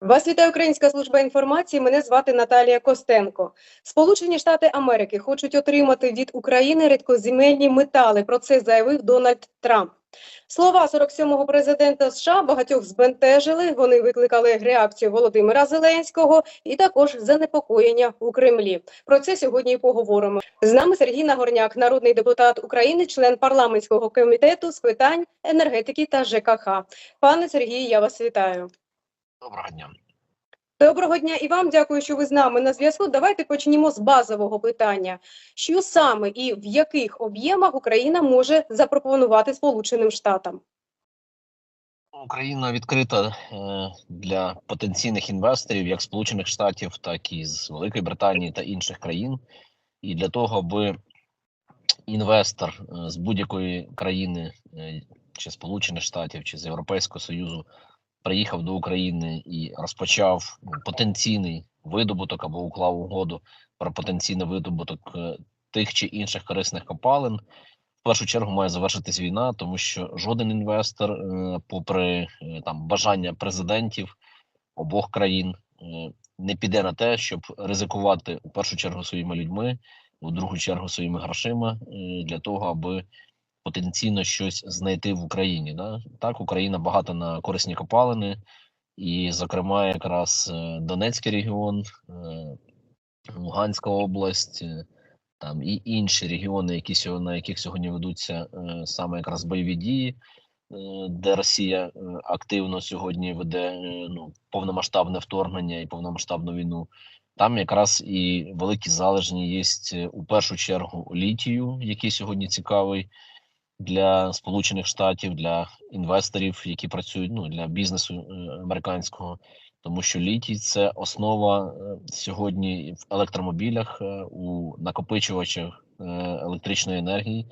Вас вітає Українська служба інформації. Мене звати Наталія Костенко. Сполучені Штати Америки хочуть отримати від України рідкоземельні метали. Про це заявив Дональд Трамп. Слова 47-го президента США багатьох збентежили. Вони викликали реакцію Володимира Зеленського і також занепокоєння у Кремлі. Про це сьогодні і поговоримо. З нами Сергій Нагорняк, народний депутат України, член парламентського комітету з питань енергетики та ЖКХ. Пане Сергію, я вас вітаю. Доброго дня. Доброго дня і вам дякую, що ви з нами на зв'язку. Давайте почнемо з базового питання: що саме і в яких об'ємах Україна може запропонувати Сполученим Штатам? Україна відкрита е, для потенційних інвесторів, як Сполучених Штатів, так і з Великої Британії та інших країн. І для того, аби інвестор е, з будь-якої країни, е, чи Сполучених Штатів, чи з Європейського Союзу, приїхав до України і розпочав ну, потенційний видобуток або уклав угоду про потенційний видобуток е, тих чи інших корисних копалин. В першу чергу має завершитись війна, тому що жоден інвестор, е, попри е, там бажання президентів обох країн, не піде на те, щоб ризикувати у першу чергу своїми людьми, у другу чергу своїми грошима для того, аби потенційно щось знайти в Україні. Да? Так, Україна багата на корисні копалини, і, зокрема, якраз е, Донецький регіон, е, Луганська область. е, там і інші регіони, які на яких сьогодні ведуться саме якраз бойові дії, де Росія активно сьогодні веде ну повномасштабне вторгнення і повномасштабну війну. Там якраз і великі залежні є у першу чергу літію, який сьогодні цікавий для Сполучених Штатів, для інвесторів, які працюють ну для бізнесу е, американського. Тому що літій це основа е, сьогодні в електромобілях, е, у накопичувачах електричної енергії.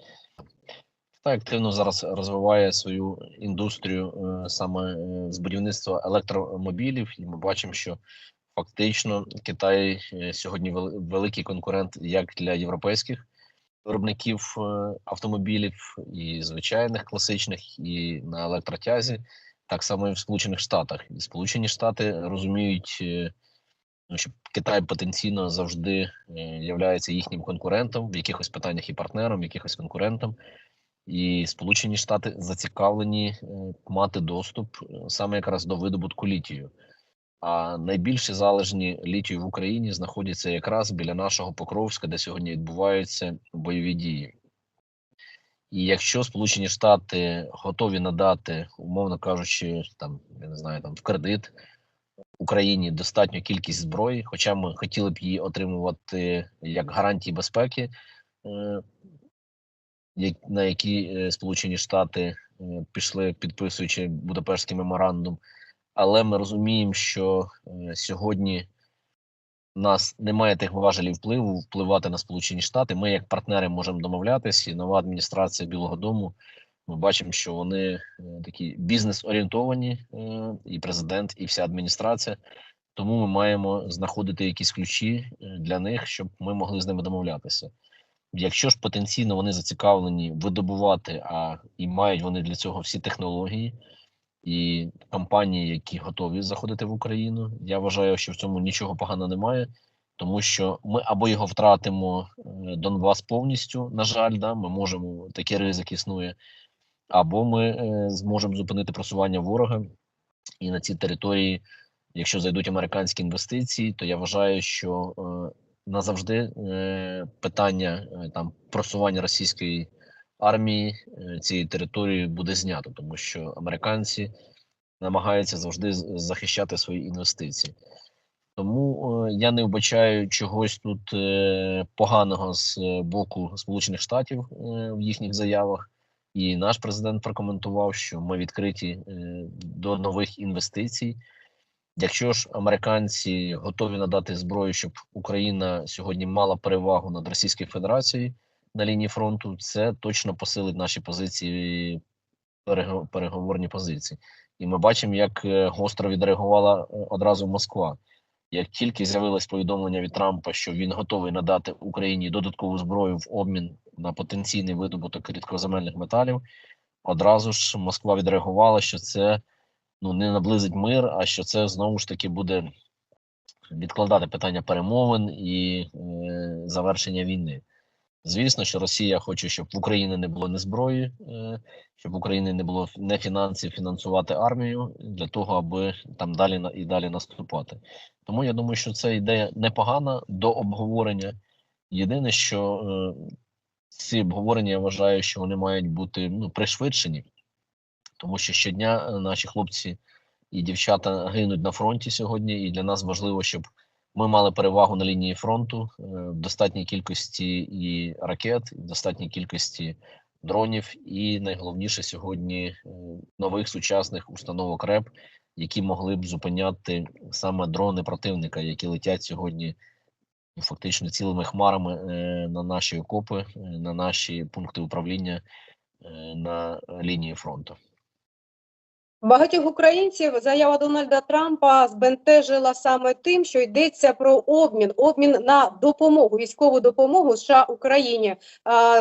Китай активно зараз розвиває свою індустрію саме з будівництва електромобілів, і ми бачимо, що фактично Китай сьогодні великий конкурент як для європейських виробників е, автомобілів і звичайних класичних, і на електротязі так само і в Сполучених Штатах. І Сполучені Штати розуміють, е, ну, що Китай потенційно завжди е, являється їхнім конкурентом в якихось питаннях і партнером, в якихось конкурентом. І Сполучені Штати зацікавлені мати доступ саме якраз до видобутку літію. А найбільші залежні літію в Україні знаходяться якраз біля нашого Покровська, де сьогодні відбуваються бойові дії. І якщо Сполучені Штати готові надати, умовно кажучи, там я не знаю, там в кредит Україні достатню кількість зброї, хоча ми хотіли б її отримувати як гарантії безпеки, е, на які е, Сполучені Штати е, пішли, підписуючи Будапештський меморандум. Але ми розуміємо, що е, сьогодні у нас немає тих важелів впливу впливати на Сполучені Штати. Ми, як партнери, можемо домовлятися, і нова адміністрація Білого Дому. Ми бачимо, що вони е, такі бізнес-орієнтовані, е, і президент, і вся адміністрація. Тому ми маємо знаходити якісь ключі для них, щоб ми могли з ними домовлятися. Якщо ж потенційно вони зацікавлені видобувати, а і мають вони для цього всі технології і компанії, які готові заходити в Україну, я вважаю, що в цьому нічого поганого немає, тому що ми або його втратимо е, Донбас повністю, на жаль, да, ми можемо такий ризик існує, або ми е, зможемо зупинити просування ворога, і на цій території, якщо зайдуть американські інвестиції, то я вважаю, що е, назавжди е, питання е, там просування російської армії е, цієї території буде знято, тому що американці намагаються завжди захищати свої інвестиції. Тому е, я не вбачаю чогось тут е, поганого з боку Сполучених Штатів в їхніх заявах. І наш президент прокоментував, що ми відкриті до нових інвестицій. Якщо ж американці готові надати зброю, щоб Україна сьогодні мала перевагу над Російською Федерацією на лінії фронту, це точно посилить наші позиції, переговорні позиції. І ми бачимо, як е, гостро відреагувала е, одразу Москва. Як тільки з'явилось повідомлення від Трампа, що він готовий надати Україні додаткову зброю в обмін на потенційний видобуток рідкоземельних металів, одразу ж Москва відреагувала, що це ну не наблизить мир, а що це знову ж таки буде відкладати питання перемовин і е, завершення війни. Звісно, що Росія хоче, щоб в Україні не було ні зброї, е, щоб в Україні не було не фінансів фінансувати армію для того, аби там далі і далі наступати. Тому я думаю, що це ідея непогана до обговорення. Єдине, що е, ці обговорення я вважаю, що вони мають бути ну, пришвидшені, тому що щодня е, наші хлопці і дівчата гинуть на фронті сьогодні, і для нас важливо, щоб ми мали перевагу на лінії фронту е, в достатній кількості і ракет, в достатній кількості дронів, і найголовніше сьогодні е, нових сучасних установок РЕП, які могли б зупиняти саме дрони противника, які летять сьогодні фактично цілими хмарами е, на наші окопи, на наші пункти управління на лінії фронту. Багатьох українців заява Дональда Трампа збентежила саме тим, що йдеться про обмін, обмін на допомогу, військову допомогу США Україні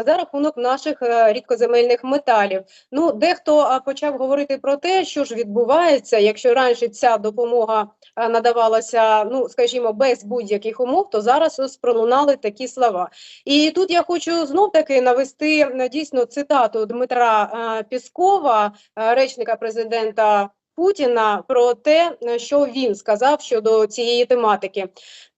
за рахунок наших е, рідкоземельних металів. Ну, дехто почав говорити про те, що ж відбувається, якщо раніше ця допомога надавалася, ну скажімо, без будь-яких умов, то зараз ось пролунали такі слова. І тут я хочу знов таки навести е, дійсно цитату Дмитра е, Піскова, речника президента Путіна, про те, що він сказав щодо цієї тематики.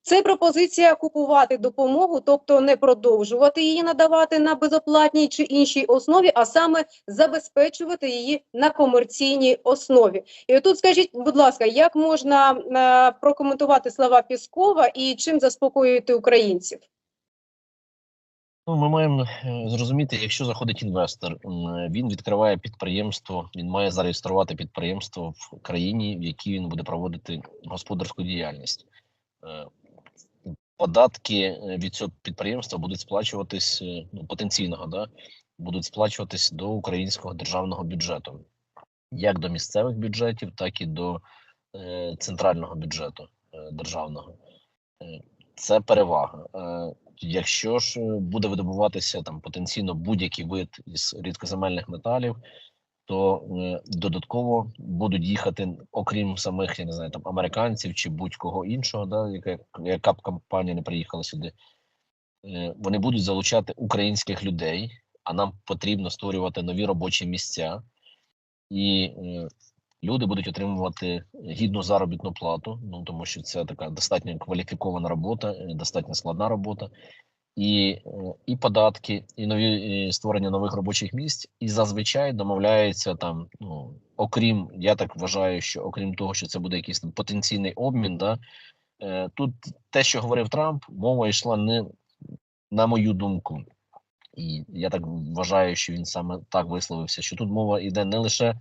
Це пропозиція купувати допомогу, тобто не продовжувати її надавати на безоплатній чи іншій основі, а саме забезпечувати її на комерційній основі. І тут скажіть, будь ласка, як можна е, прокоментувати слова Піскова і чим заспокоювати українців? Ну, ми маємо е, зрозуміти, якщо заходить інвестор, він відкриває підприємство, він має зареєструвати підприємство в країні, в якій він буде проводити господарську діяльність. Е, Податки е, від цього підприємства будуть сплачуватись ну, потенційного, да, будуть сплачуватись до українського державного бюджету, як до місцевих бюджетів, так і до е, центрального бюджету е, державного. Це перевага. Якщо ж е, буде видобуватися там потенційно будь-який вид із рідкоземельних металів, то е, додатково будуть їхати, окрім самих, я не знаю, там американців чи будь-кого іншого, да, яка, яка б компанія не приїхала сюди, е, вони будуть залучати українських людей, а нам потрібно створювати нові робочі місця, і е, люди будуть отримувати гідну заробітну плату, ну тому що це така достатньо кваліфікована робота, е, достатньо складна робота, і, е, і податки, і нові і створення нових робочих місць, і зазвичай домовляється там. Ну окрім, я так вважаю, що окрім того, що це буде якийсь там потенційний обмін, да е, тут те, що говорив Трамп, мова йшла не на мою думку. І я так вважаю, що він саме так висловився, що тут мова йде не лише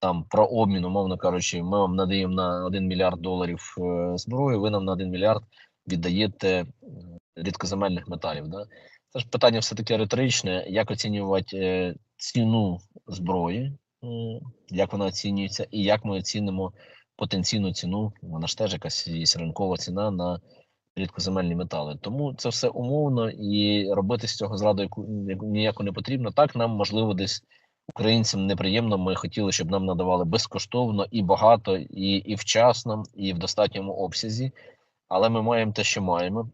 там про обмін, умовно кажучи, ми вам надаємо на 1 мільярд доларів е, зброї, ви нам на 1 мільярд віддаєте е, рідкоземельних металів. Да? Це ж питання все таки риторичне, як оцінювати е, ціну зброї, е, як вона оцінюється, і як ми оцінимо потенційну ціну, вона ж теж якась є ринкова ціна на рідкоземельні метали. Тому це все умовно і робити з цього зраду яку яку- ніяко не потрібно. Так нам можливо десь українцям неприємно. Ми хотіли, щоб нам надавали безкоштовно і багато, і, і вчасно, і в достатньому обсязі. Але ми маємо те, що маємо.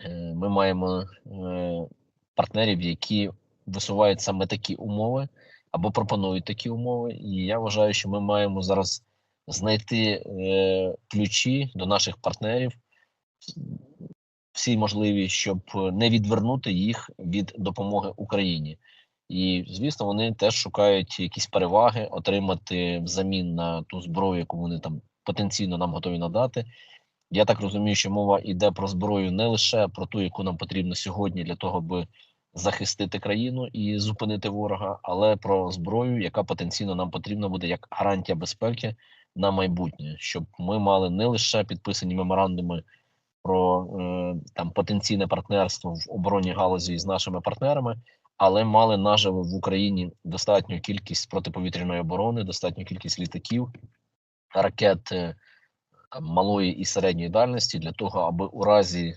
Е, Ми маємо е, партнерів, які висувають саме такі умови або пропонують такі умови. І я вважаю, що ми маємо зараз знайти е, ключі до наших партнерів, всі можливі, щоб не відвернути їх від допомоги Україні. І звісно, вони теж шукають якісь переваги, отримати взамін на ту зброю, яку вони там потенційно нам готові надати. Я так розумію, що мова йде про зброю не лише про ту, яку нам потрібно сьогодні для того, аби захистити країну і зупинити ворога, але про зброю, яка потенційно нам потрібна буде як гарантія безпеки на майбутнє, щоб ми мали не лише підписані меморандуми про е, там потенційне партнерство в оборонній галузі з нашими партнерами, але мали наживо в Україні достатню кількість протиповітряної оборони, достатню кількість літаків, ракет е, малої і середньої дальності для того, аби у разі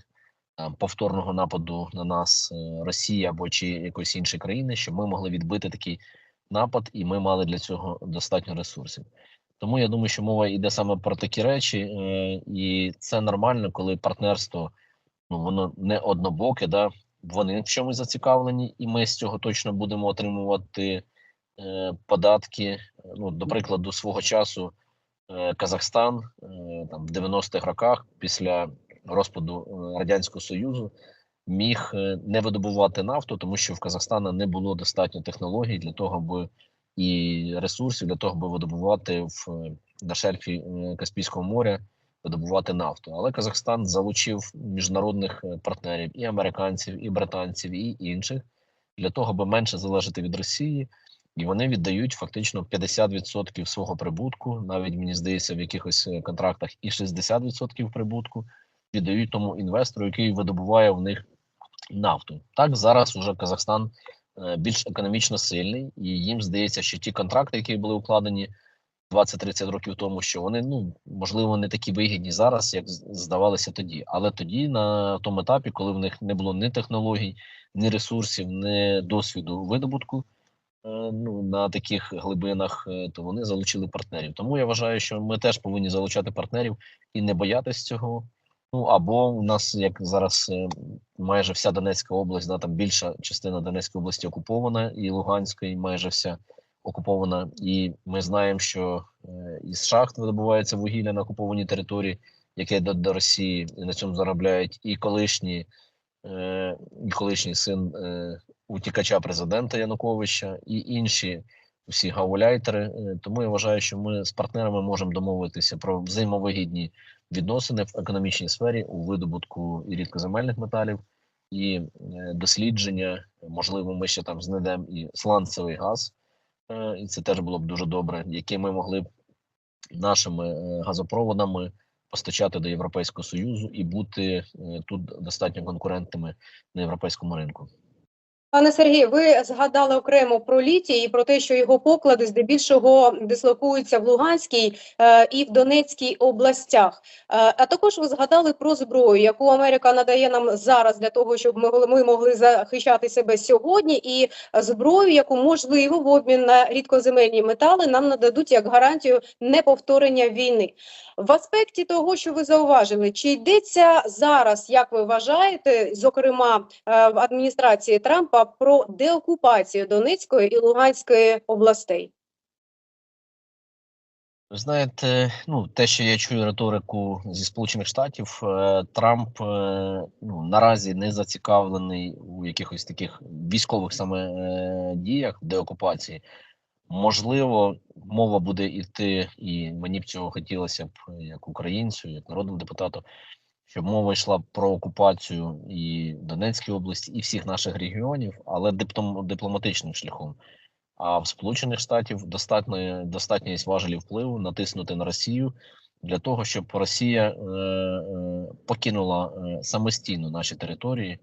повторного нападу на нас е, Росії або чи якоїсь іншої країни, щоб ми могли відбити такий напад, і ми мали для цього достатньо ресурсів. Тому я думаю, що мова йде саме про такі речі, е, і це нормально, коли партнерство ну воно не однобоке, да вони в чомусь зацікавлені, і ми з цього точно будемо отримувати е, податки. Ну, до прикладу, свого часу е, Казахстан е, там в 90-х роках, після розпаду е, радянського союзу, міг е, не видобувати нафту, тому що в Казахстана не було достатньо технологій для того, аби і ресурсів для того, аби видобувати в е, на шельфі е, Каспійського моря видобувати нафту. Але Казахстан залучив міжнародних е, партнерів і американців, і британців, і інших для того, аби менше залежати від Росії, і вони віддають фактично 50% свого прибутку, навіть мені здається, в якихось е, контрактах і 60% прибутку віддають тому інвестору, який видобуває в них нафту. Так зараз уже Казахстан е, більш економічно сильний, і їм здається, що ті контракти, які були укладені 20-30 років тому, що вони ну можливо не такі вигідні зараз, як здавалося тоді. Але тоді, на тому етапі, коли в них не було ні технологій, ні ресурсів, ні досвіду видобутку. е, Ну, на таких глибинах, е, то вони залучили партнерів. Тому я вважаю, що ми теж повинні залучати партнерів і не боятись цього. Ну або у нас, як зараз е, майже вся Донецька область, да, там більша частина Донецької області окупована, і Луганської майже вся окупована. І ми знаємо, що е, із шахт видобувається вугілля на окупованій території, яке йде до Росії, і на цьому заробляють і колишні, е, і колишній син е, утікача президента Януковича, і інші всі гауляйтери. Тому я вважаю, що ми з партнерами можемо домовитися про взаємовигідні відносини в економічній сфері у видобутку і рідкоземельних металів, і дослідження. Можливо, ми ще там знайдемо і сланцевий газ, і це теж було б дуже добре, які ми могли б нашими е, газопроводами постачати до Європейського Союзу і бути е, тут достатньо конкурентними на європейському ринку. Пане Сергію, ви згадали окремо про літій і про те, що його поклади здебільшого дислокуються в Луганській е, і в Донецькій областях. Е, а також ви згадали про зброю, яку Америка надає нам зараз для того, щоб ми, ми могли захищати себе сьогодні, і зброю, яку можливо в обмін на рідкоземельні метали нам нададуть як гарантію неповторення війни. В аспекті того, що ви зауважили, чи йдеться зараз, як ви вважаєте, зокрема е, в адміністрації Трампа про деокупацію Донецької і Луганської областей? Ви знаєте, ну те, що я чую риторику зі Сполучених Штатів, е, Трамп е, ну наразі не зацікавлений у якихось таких військових саме е, діях деокупації. Можливо, мова буде йти, і мені б цього хотілося б як українцю, як народному депутату, щоб мова йшла про окупацію і Донецької області, і всіх наших регіонів, але диплом, дипломатичним шляхом. А в Сполучених Штатів достатньо достатньо є важелів впливу натиснути на Росію для того, щоб Росія е, е, покинула е, самостійно наші території,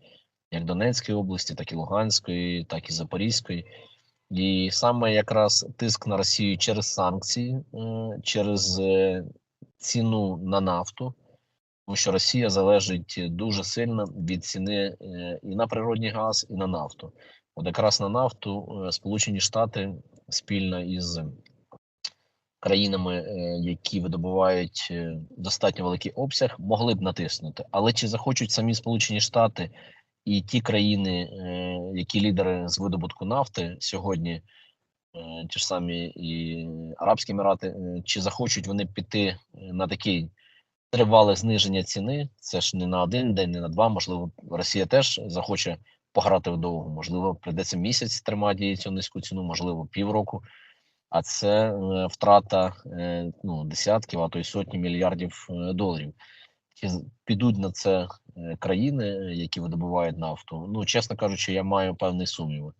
як Донецької області, так і Луганської, так і Запорізької. І саме якраз тиск на Росію через санкції, е, через ціну на нафту, тому що Росія залежить дуже сильно від ціни е, і на природний газ, і на нафту. От якраз на нафту е, Сполучені Штати спільно із країнами, е, які видобувають е, достатньо великий обсяг, могли б натиснути. Але чи захочуть самі Сполучені Штати і ті країни, е, які лідери з видобутку нафти сьогодні, е, ті ж самі і Арабські Емірати, е, чи захочуть вони піти е, на такий тривале зниження ціни? Це ж не на один день, не на два. Можливо, Росія теж захоче пограти вдовго. Можливо, прийдеться місяць тримати її цю низьку ціну, можливо, півроку. А це е, втрата е, ну, десятків, а то й сотні мільярдів е, доларів. Чи підуть на це країни, які видобувають нафту? Ну, чесно кажучи, я маю певні сумніви,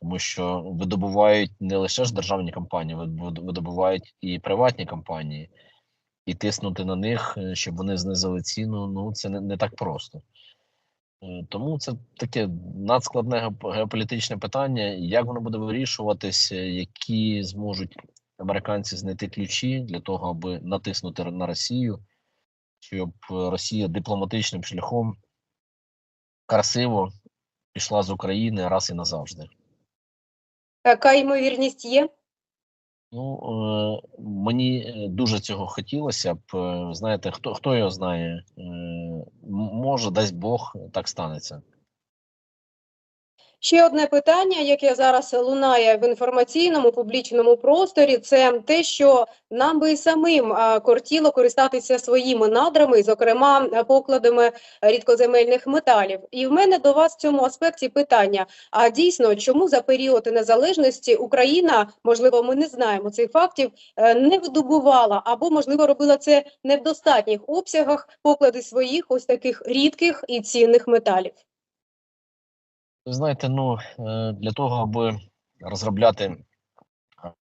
тому що видобувають не лише ж державні компанії, вид- вид- видобувають і приватні компанії, і тиснути на них, е, щоб вони знизили ціну. Ну це не, не так просто. Е, Тому це таке надскладне геополітичне питання. Як воно буде вирішуватися, які зможуть американці знайти ключі для того, аби натиснути на Росію, щоб е, Росія дипломатичним шляхом красиво пішла з України раз і назавжди. Така ймовірність є? Ну, е, мені е, дуже цього хотілося б. Е, Знаєте, хто, хто його знає? Може, дасть Бог, так станеться. Ще одне питання, яке зараз лунає в інформаційному публічному просторі, це те, що нам би і самим кортіло користатися своїми надрами, зокрема покладами рідкоземельних металів. І в мене до вас в цьому аспекті питання: а дійсно, чому за період незалежності Україна, можливо, ми не знаємо цих фактів, е, не видобувала або, можливо, робила це не в достатніх обсягах поклади своїх ось таких рідких і цінних металів? Знаєте, ну е, для того, аби розробляти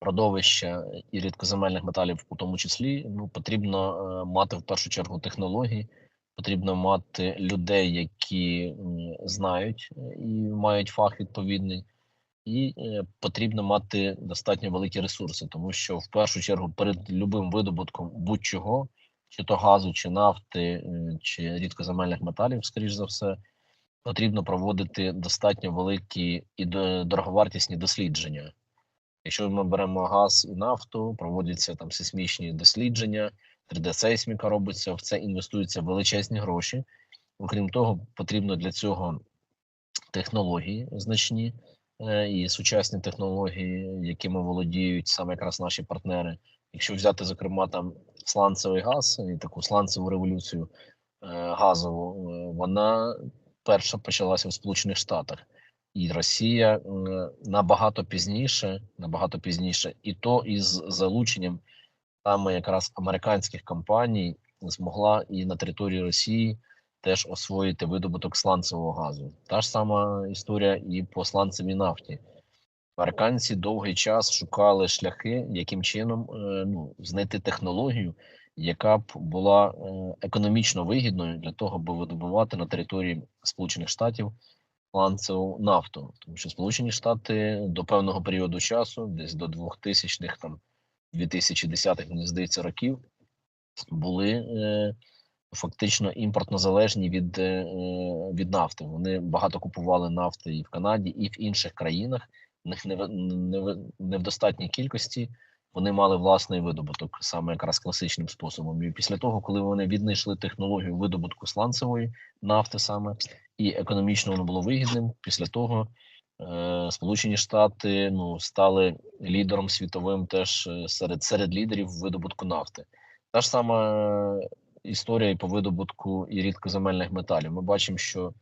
родовища і рідкоземельних металів, у тому числі, ну потрібно е, мати в першу чергу технології, потрібно мати людей, які знають е, і мають фах відповідний, і потрібно мати достатньо великі ресурси, тому що в першу чергу перед любим видобутком будь-чого, чи то газу, чи нафти, чи рідкоземельних металів, скоріш за все потрібно проводити достатньо великі і до- дороговартісні дослідження. Якщо ми беремо газ і нафту, проводяться там сейсмічні дослідження, 3D-сейсміка робиться, в це інвестуються величезні гроші. Окрім того, потрібно для цього технології значні е, і сучасні технології, якими володіють саме якраз наші партнери. Якщо взяти, зокрема, там сланцевий газ і таку сланцеву революцію е, газову, е, вона перша почалася в Сполучених Штатах, і Росія е, набагато пізніше, набагато пізніше, і то із залученням саме якраз американських компаній змогла і на території Росії теж освоїти видобуток сланцевого газу. Та ж сама історія і по сланцевій нафті. Американці довгий час шукали шляхи, яким чином е, ну, знайти технологію, яка б була е, економічно вигідною для того, аби видобувати на території Сполучених Штатів сланцеву нафту, тому що Сполучені Штати до певного періоду часу, десь до 2000-х, там 2010-х, мені здається, років, були е, фактично імпортно залежні від, е, від нафти. Вони багато купували нафти і в Канаді, і в інших країнах. В них не, в- не, не в достатній кількості вони мали власний видобуток, саме якраз класичним способом. І після того, коли вони віднайшли технологію видобутку сланцевої нафти, саме і економічно воно було вигідним, після того е, Сполучені Штати ну стали лідером світовим теж е, серед серед лідерів видобутку нафти. Та ж сама е, історія і по видобутку і рідкоземельних металів. Ми бачимо, що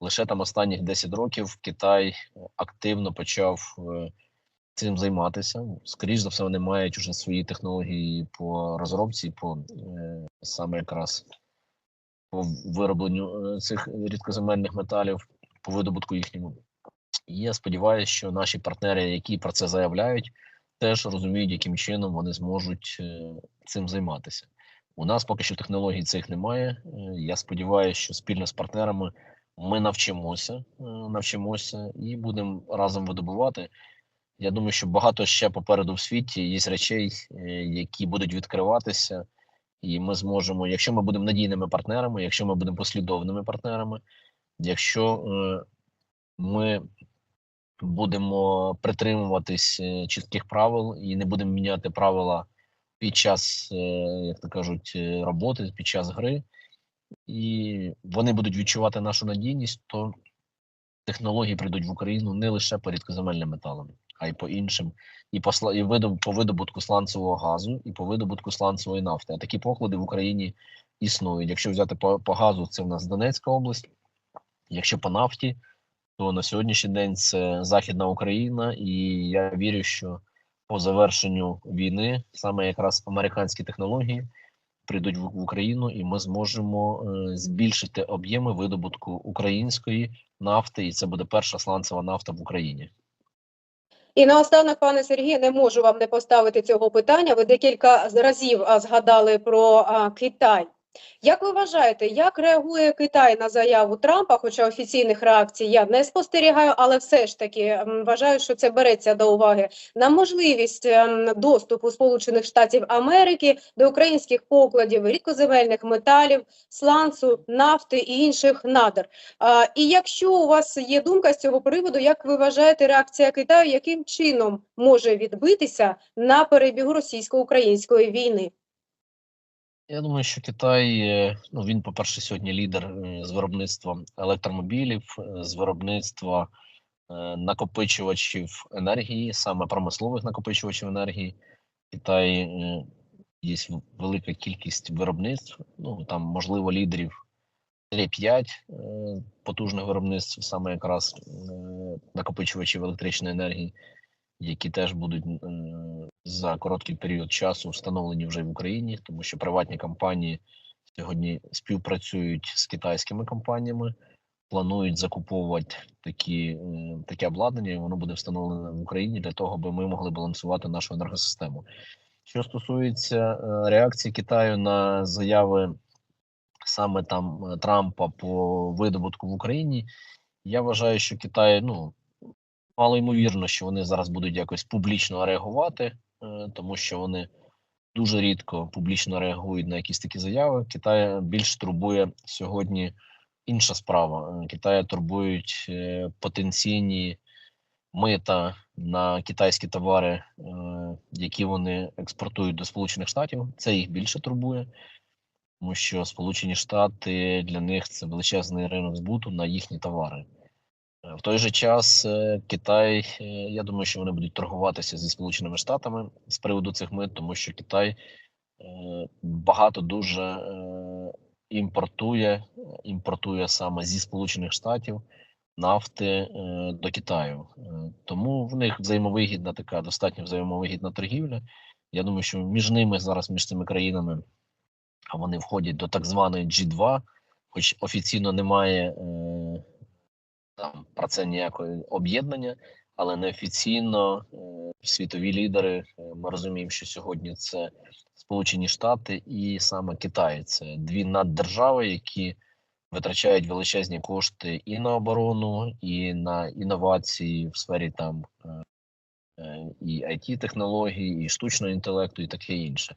лише там останніх 10 років Китай е, активно почав е, цим займатися. Скоріш за все, вони мають уже свої технології по розробці, по е, саме якраз по виробленню е, цих рідкоземельних металів, по видобутку їхньому. І я сподіваюся, що наші партнери, які про це заявляють, теж розуміють, яким чином вони зможуть е, цим займатися. У нас поки що технологій цих немає. Я сподіваюся, що спільно з партнерами ми навчимося, навчимося і будемо разом видобувати. Я думаю, що багато ще попереду в світі є речей, е, які будуть відкриватися, і ми зможемо, якщо ми будемо надійними партнерами, якщо ми будемо послідовними партнерами, якщо е, ми будемо притримуватись е, чітких правил і не будемо міняти правила під час, як то кажуть, роботи, під час гри, і вони будуть відчувати нашу надійність, то технології прийдуть в Україну не лише по рідкоземельним металам, а й по іншим, і по і по видобутку сланцевого газу, і по видобутку сланцевої нафти. А такі поклади в Україні існують. Якщо взяти по, по газу, це в нас Донецька область. Якщо по нафті, то на сьогоднішній день це Західна Україна, і я вірю, що по завершенню війни саме якраз американські технології прийдуть в, в Україну, і ми зможемо е, збільшити об'єми видобутку української нафти, і це буде перша сланцева нафта в Україні. І наостанок, пане Сергію, не можу вам не поставити цього питання. Ви декілька разів згадали про Китай. Як ви вважаєте, як реагує Китай на заяву Трампа? Хоча офіційних реакцій я не спостерігаю, але все ж таки вважаю, що це береться до уваги на можливість ем, доступу Сполучених Штатів Америки до українських покладів рідкоземельних металів, сланцу, нафти і інших надр. І якщо у вас є думка з цього приводу, як ви вважаєте, реакція Китаю яким чином може відбитися на перебігу російсько-української війни? Я думаю, що Китай, е, ну він, по-перше, сьогодні лідер е, з виробництва електромобілів, е, з виробництва е, накопичувачів енергії, саме промислових накопичувачів енергії. Китай е, є велика кількість виробництв. Ну там, можливо, лідерів 3-5 е, потужних виробництв, саме якраз е, накопичувачів електричної енергії, які теж будуть е, за короткий період часу встановлені вже в Україні, тому що приватні компанії сьогодні співпрацюють з китайськими компаніями, планують закуповувати такі, е, таке обладнання, і воно буде встановлене в Україні для того, аби ми могли балансувати нашу енергосистему. Що стосується е, реакції Китаю на заяви саме там е, Трампа по видобутку в Україні, я вважаю, що Китай ну мало ймовірно, що вони зараз будуть якось публічно реагувати, тому що вони дуже рідко публічно реагують на якісь такі заяви. Китай більш турбує сьогодні інша справа. Е, Китая турбують е, потенційні мита на китайські товари, е, які вони експортують до Сполучених Штатів. Це їх більше турбує. Тому що Сполучені Штати для них це величезний ринок збуту на їхні товари. В той же час е, Китай, е, я думаю, що вони будуть торгуватися зі Сполученими Штатами з приводу цих мит, тому що Китай е, багато дуже імпортує, імпортує саме зі Сполучених Штатів нафти до Китаю. Тому в них взаємовигідна така достатньо взаємовигідна торгівля. Я думаю, що між ними зараз, між цими країнами, вони входять до так званої G2, хоч офіційно немає там про це ніякого об'єднання, але неофіційно е, світові лідери. е, Ми розуміємо, що сьогодні це Сполучені Штати і саме Китай. Це дві наддержави, які витрачають величезні кошти і на оборону, і на інновації в сфері там е, і it технологій, і штучного інтелекту, і таке інше.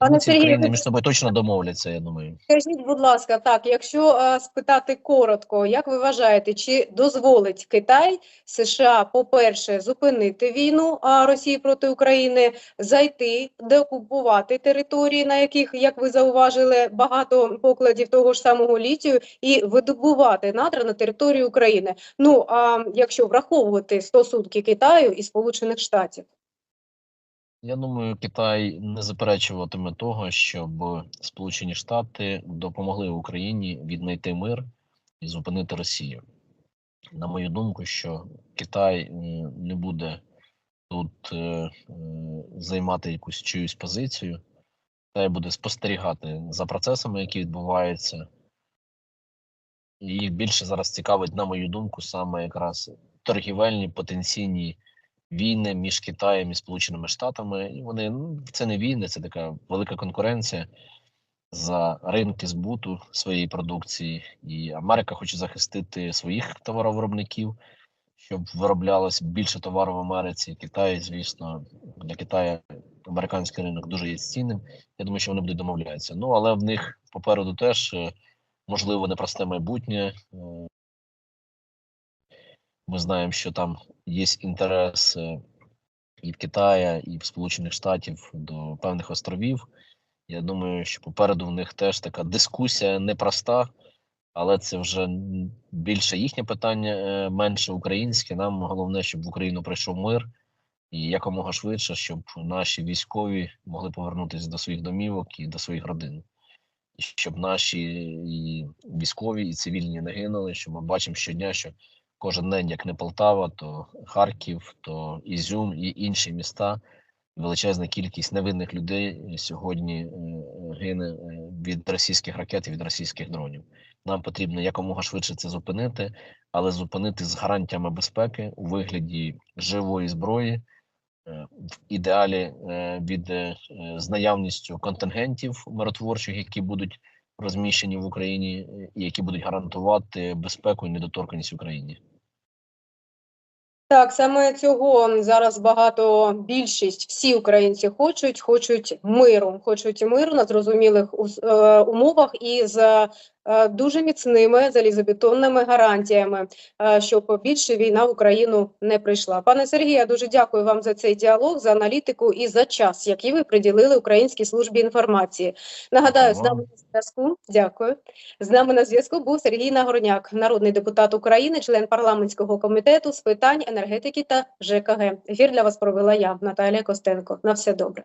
Пане Сергію, країни між собою точно домовляться. Я думаю. Скажіть, будь ласка, так, якщо е, спитати коротко, як ви вважаєте, чи дозволить Китай США, по-перше, зупинити війну а, Росії проти України, зайти, деокупувати території, на яких, як ви зауважили, багато покладів того ж самого літію, і видобувати надра на території України? Ну а якщо враховувати стосунки Китаю і Сполучених Штатів? Я думаю, Китай не заперечуватиме того, щоб Сполучені Штати допомогли Україні віднайти мир і зупинити Росію. На мою думку, що Китай е, не буде тут е, займати якусь чиюсь позицію, Китай буде спостерігати за процесами, які відбуваються. І їх більше зараз цікавить, на мою думку, саме якраз торгівельні потенційні війни між Китаєм і Сполученими Штатами. І вони ну, це не війни, це така велика конкуренція за ринки збуту своєї продукції. І Америка хоче захистити своїх товаровиробників, щоб вироблялось більше товару в Америці. Китай, звісно, для Китаю американський ринок дуже є цінним. Я думаю, що вони будуть домовлятися. Ну але в них попереду теж е, можливо непросте майбутнє. Ми знаємо, що там є інтерес і в Китая, і в Сполучених Штатів до певних островів. Я думаю, що попереду в них теж така дискусія непроста, але це вже більше їхнє питання, е, менше українське. Нам головне, щоб в Україну прийшов мир і якомога швидше, щоб наші військові могли повернутися до своїх домівок і до своїх родин. І щоб наші і військові і цивільні не гинули, що ми бачимо щодня, що кожен день, як не Полтава, то Харків, то Ізюм і інші міста. Величезна кількість невинних людей сьогодні е, гине е, від російських ракет і від російських дронів. Нам потрібно якомога швидше це зупинити, але зупинити з гарантіями безпеки у вигляді живої зброї, е, в ідеалі від з наявністю контингентів миротворчих, які будуть розміщені в Україні, і які будуть гарантувати безпеку і недоторканність в Україні. Так, саме цього зараз багато більшість всі українці хочуть, хочуть миру, хочуть миру на зрозумілих е, умовах і з дуже міцними залізобетонними гарантіями, е, щоб більше війна в Україну не прийшла. Пане Сергію, я дуже дякую вам за цей діалог, за аналітику і за час, який ви приділили Українській службі інформації. Нагадаю, з нами на зв'язку. Дякую. З нами на зв'язку був Сергій Нагорняк, народний депутат України, член парламентського комітету з питань енергетики та ЖКГ. Ефір для вас провела я, Наталія Костенко. На все добре.